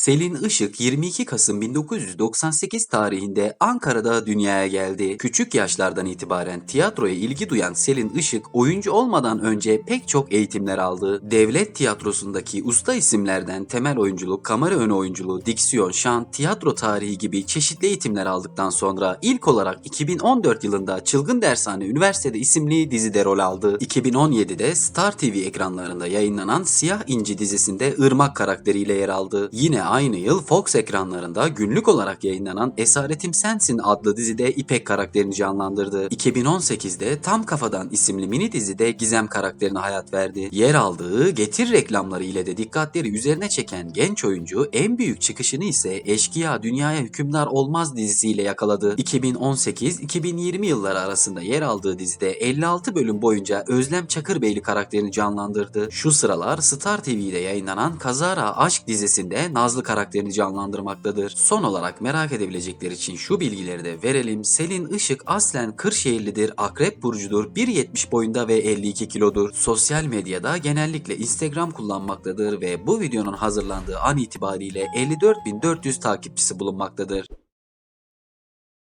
Selin Işık 22 Kasım 1998 tarihinde Ankara'da dünyaya geldi. Küçük yaşlardan itibaren tiyatroya ilgi duyan Selin Işık oyuncu olmadan önce pek çok eğitimler aldı. Devlet tiyatrosundaki usta isimlerden temel oyunculuk, kamera önü oyunculuğu, diksiyon, şan, tiyatro tarihi gibi çeşitli eğitimler aldıktan sonra ilk olarak 2014 yılında Çılgın Dershane Üniversitede isimli dizide rol aldı. 2017'de Star TV ekranlarında yayınlanan Siyah İnci dizisinde Irmak karakteriyle yer aldı. Yine aynı yıl Fox ekranlarında günlük olarak yayınlanan Esaretim Sensin adlı dizide İpek karakterini canlandırdı. 2018'de Tam Kafadan isimli mini dizide Gizem karakterine hayat verdi. Yer aldığı Getir reklamları ile de dikkatleri üzerine çeken genç oyuncu en büyük çıkışını ise Eşkıya Dünyaya Hükümdar Olmaz dizisiyle yakaladı. 2018-2020 yılları arasında yer aldığı dizide 56 bölüm boyunca Özlem Çakırbeyli karakterini canlandırdı. Şu sıralar Star TV'de yayınlanan Kazara Aşk dizisinde Nazlı karakterini canlandırmaktadır. Son olarak merak edebilecekler için şu bilgileri de verelim. Selin Işık aslen Kırşehirlidir, Akrep Burcu'dur, 1.70 boyunda ve 52 kilodur. Sosyal medyada genellikle Instagram kullanmaktadır ve bu videonun hazırlandığı an itibariyle 54.400 takipçisi bulunmaktadır.